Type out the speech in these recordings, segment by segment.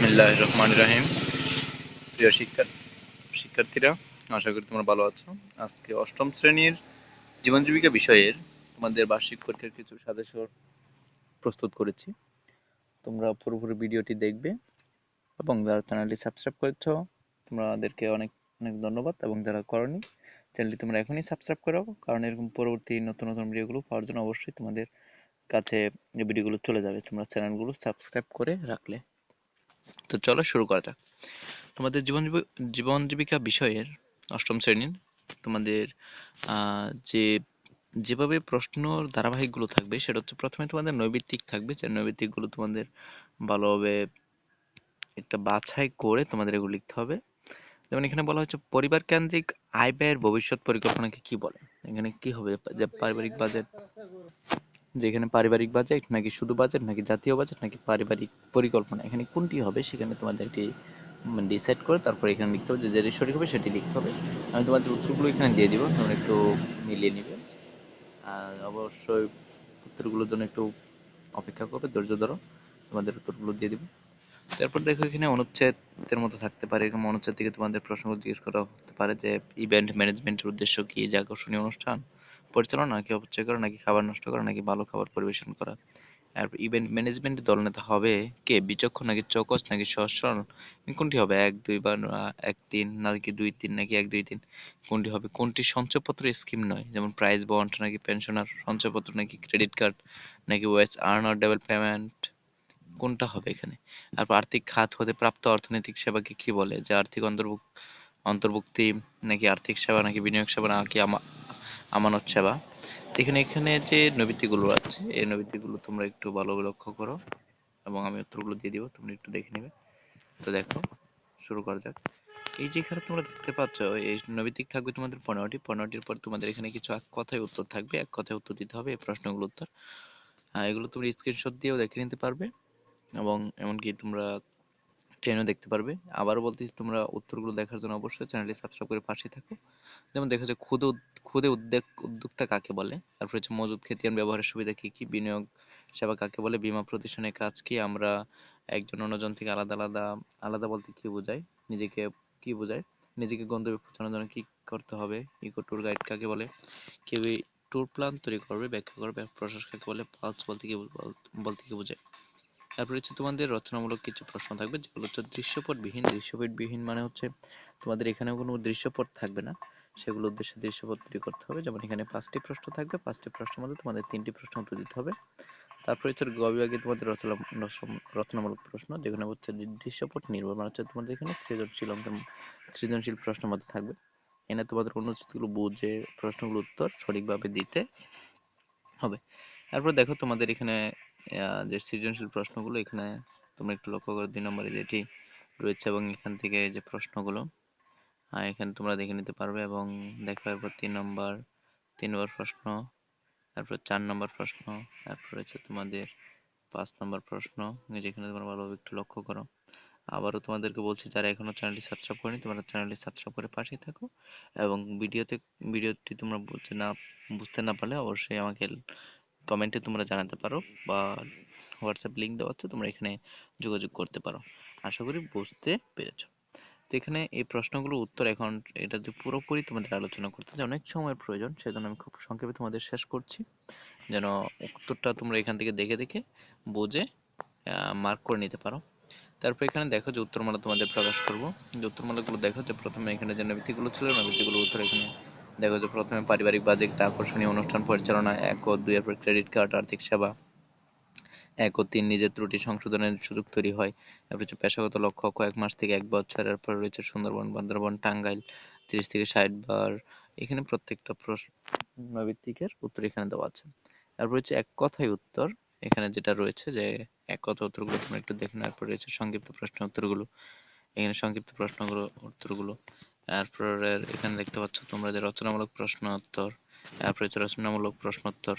বিসমিল্লাহ রহমান রাহিম। প্রিয় শিক্ষা শিক্ষার্থীরা, আশা করি তোমরা ভালো আছো। আজকে অষ্টম শ্রেণির জীবন জীবিকা বিষয়ের তোমাদের বার্ষিক পরীক্ষার কিছু সাজেশ প্রস্তুত করেছি। তোমরা পুরোপুরি ভিডিওটি দেখবে এবং যারা চ্যানেলটি সাবস্ক্রাইব করেছ, তোমাদেরকে অনেক অনেক ধন্যবাদ এবং যারা করনি, চ্যানেলটি তোমরা এখনই সাবস্ক্রাইব করো, কারণ এরকম পরবর্তী নতুন নতুন ভিডিওগুলো পাওয়ার জন্য অবশ্যই তোমাদের কাছে ভিডিওগুলো চলে যাবে। তোমরা চ্যানেলগুলো সাবস্ক্রাইব করে রাখলে। তো চলো শুরু করা যাক। তোমাদের জীবন জীবন জীবিকা বিষয়ের অষ্টম শ্রেণির তোমাদের যে, যেভাবে প্রশ্নর ধারাবাহিকগুলো থাকবে সেটা হচ্ছে প্রথমে তোমাদের নৈবিত্তিক থাকবে। যে নৈবিত্তিকগুলো তোমাদের ভালোভাবে একটা বাছাই করে তোমাদের এগুলো লিখতে হবে। যেমন এখানে বলা হচ্ছে পরিবার কেন্দ্রিক আয় ব্যয়ের ভবিষ্যৎ পরিকল্পনাকে কি বলে? এখানে কি হবে? যে পারিবারিক বাজেট যেখানে পারিবারিক বাজেট নাকি শুধু বাজেট নাকি জাতীয় বাজেট নাকি পারিবারিক পরিকল্পনা। এখানে কোনটি হবে সেখানে তোমাদেরকে ডিসাইড করে তারপর এখানে লিখতে হবে যে সঠিক হবে সেটি লিখতে হবে। আমি তোমাদের উত্তরগুলো এখানে দিয়ে দিব, তোমরা একটু মিলিয়ে নিবে। আর অবশ্যই উত্তরগুলোর জন্য একটু অপেক্ষা করবে, ধৈর্য ধরো। তোমাদের উত্তরগুলো দিয়ে দিব। তারপর দেখো এখানে অনুচ্ছেদের মতো থাকতে পারে। এরকম অনুচ্ছেদ থেকে তোমাদের প্রশ্নগুলো জিজ্ঞেস করা হতে পারে যে ইভেন্ট ম্যানেজমেন্টের উদ্দেশ্য কি, যে আকর্ষণীয় অনুষ্ঠান পরিচালনা নাকি অপচয় করা, নাকি খাবার নষ্ট করা, নাকি ভালো খাবার পরিবেশন করা? আর ইভেন্ট ম্যানেজমেন্ট দলনেতা হবে কে? বিচক্ষণ নাকি চৌকস, নাকি সহজ কোনটি হবে? এক, দুই বা এক, তিন, নাকি দুই, তিন, নাকি এক, দুই, তিন? কোনটি হবে? কোনটি সঞ্চয়পত্র স্কিম নয়? যেমন প্রাইজ বন্ড নাকি পেনশনার সঞ্চয়পত্র, নাকি ক্রেডিট কার্ড নাকি ওয়েস আর্ন অর ডেভেল পেমেন্ট কোনটা হবে এখানে? আর আর্থিক খাত হতে প্রাপ্ত অর্থনৈতিক সেবাকে কি বলে? যে আর্থিক অন্তর্ভুক, অন্তর্ভুক্তি নাকি আর্থিক সেবা, নাকি বিনিয়োগ সেবা, নাকি আমানত সেবা। এখানে এখানে যে নৈবিত্তিকগুলো আছে, এই নৈবিত্তিকগুলো তোমরা একটু ভালো লক্ষ্য করো এবং আমি উত্তরগুলো দিয়ে দিব, তোমরা একটু দেখে নিবে। তো দেখো, শুরু করা যাক। এই যে এখানে তোমরা দেখতে পাচ্ছ, এই নৈবিত্তিক থাকবে তোমাদের পনেরোটি। পনেরোটির পর তোমাদের এখানে কিছু এক কথায় উত্তর থাকবে। এক কথায় উত্তর দিতে হবে এই প্রশ্নগুলোর উত্তর। এগুলো তোমরা স্ক্রিনশট দিয়েও দেখে নিতে পারবে এবং এমনকি তোমরা ট্রেনও দেখতে পারবে। আবারও বলতেছি তোমরা উত্তরগুলো দেখার জন্য অবশ্যই চ্যানেলটি সাবস্ক্রাইব করে পাশে থাকো। যেমন দেখা যায় ক্ষুদে ক্ষুদে উদ্যোগ উদ্যোক্তা কাকে বলে? তারপর হচ্ছে মজুদ খেতিয়ান, ব্যবহারের সুবিধা কি কি? বিনিয়োগ সেবা কাকে বলে? বীমা প্রতিষ্ঠানের কাজ কি? আমরা একজন অন্যজন থেকে আলাদা আলাদা আলাদা বলতে কি বোঝায়? নিজেকে কি বোঝায়? নিজেকে গন্তব্যে পৌঁছানোর জন্য কি করতে হবে? ইকো ট্যুর গাইড কাকে বলে? কেউ ট্যুর প্ল্যান তৈরি করবে, ব্যাখ্যা করবে প্রশাস কাকে বলে? পালস বলতে কি বল- বলতে কি বোঝায়? তারপর হচ্ছে তোমাদের রচনামূলক কিছু প্রশ্ন থাকবে, যেগুলো হচ্ছে দৃশ্যপটবিহীন। দৃশ্যপটবিহীন মানে হচ্ছে তোমাদের এখানে কোনো দৃশ্যপট থাকবে না, সেগুলো উদ্দেশ্যে দৃশ্যপট তৈরি করতে হবে। যেমন এখানে পাঁচটি প্রশ্ন থাকবে, পাঁচটি প্রশ্নের মধ্যে তোমাদের তিনটি প্রশ্ন উত্তর দিতে হবে। তারপর হচ্ছে গ বিভাগে তোমাদের রচনা রচনা- রচনামূলক প্রশ্ন, যেখানে হচ্ছে দৃশ্যপট নির্ভর মানে হচ্ছে তোমাদের এখানে সৃজনশীল সৃজনশীল প্রশ্নের মধ্যে থাকবে। এনে তোমাদের অনুচ্ছেদগুলো বুঝে প্রশ্নগুলো উত্তর সঠিকভাবে দিতে হবে। তারপর দেখো তোমাদের এখানে যে সৃজনশীল প্রশ্নগুলো এখানে তোমরা একটু লক্ষ্য করো। দুই নম্বরে যেটি রয়েছে এবং এখান থেকে যে প্রশ্নগুলো এখানে তোমরা দেখে নিতে পারবে এবং দেখো এরপর তিন নম্বর তিন নম্বর প্রশ্ন, তারপর চার নম্বর প্রশ্ন, তারপর হচ্ছে তোমাদের পাঁচ নম্বর প্রশ্ন, যেখানে তোমরা ভালোভাবে একটু লক্ষ্য করো। আবারও তোমাদেরকে বলছি, যারা এখনও চ্যানেলটি সাবস্ক্রাইব করেনি, তোমরা চ্যানেলটি সাবস্ক্রাইব করে পাশেই থাকো এবং ভিডিওতে, ভিডিওটি তোমরা বুঝতে না বুঝতে না পারলে অবশ্যই আমাকে কমেন্টে তোমরা জানাতে পারো বা হোয়াটসঅ্যাপ লিংক দেওয়া আছে, তোমরা এখানে যোগাযোগ করতে পারো। আশা করি বুঝতে পেরেছ। তো এখানে এই প্রশ্নগুলোর উত্তর এখন এটা যে পুরোপুরি তোমাদের আলোচনা করতে যে অনেক সময়ের প্রয়োজন, সেজন্য আমি খুব সংক্ষেপে তোমাদের শেষ করছি। যেন উত্তরটা তোমরা এখান থেকে দেখে দেখে বুঝে মার্ক করে নিতে পারো। তারপর এখানে দেখো যে উত্তরমালা তোমাদের প্রকাশ করব। যে উত্তরমালাগুলো দেখো যে প্রথমে এখানে যে নৈবিত্তিকগুলো ছিল নৈবিত্তিকগুলো উত্তর এখানে দেখো যে প্রথমে পারিবারিক বাজেট আকর্ষণীয় অনুষ্ঠান পরিচালনা, এক ও দুই এরপর ক্রেডিট কার্ড, আর্থিক সেবা, এক ও তিন নিজের ত্রুটি সংশোধনের সুযোগ তৈরি হয়। তারপর হচ্ছে পেশাগত লক্ষ্য, কয়েক মাস থেকে এক বছর, এরপর রয়েছে সুন্দরবন, বান্দরবন, টাঙ্গাইল, তিরিশ থেকে ষাট বার। এখানে প্রত্যেকটা প্রশ্ন নৈবিত্তিকের উত্তর এখানে দেওয়া আছে। তারপর হচ্ছে এক কথায় উত্তর, এখানে যেটা রয়েছে যে এক কথা উত্তরগুলো তোমরা একটু দেখে তারপর রয়েছে সংক্ষিপ্ত প্রশ্ন উত্তরগুলো। এখানে সংক্ষিপ্ত প্রশ্নগুলো, উত্তরগুলো। তারপর এখানে দেখতে পাচ্ছ তোমরা যে রচনামূলক প্রশ্ন উত্তর তারপর হচ্ছে রচনামূলক প্রশ্ন উত্তর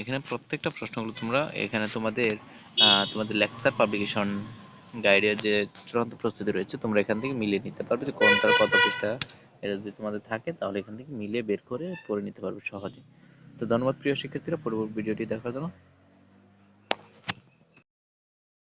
এখানে প্রত্যেকটা প্রশ্নগুলো তোমরা এখানে তোমাদের তোমাদের লেকচার পাবলিকেশন গাইডের যে চূড়ান্ত প্রস্তুতি রয়েছে, তোমরা এখান থেকে মিলিয়ে নিতে পারবে যে কোনটার কত পৃষ্ঠা এটা যদি তোমাদের থাকে, তাহলে এখান থেকে মিলিয়ে বের করে পড়ে নিতে পারবে সহজে। তো ধন্যবাদ প্রিয় শিক্ষার্থীরা, পরবর্তী ভিডিওটি দেখার জন্য।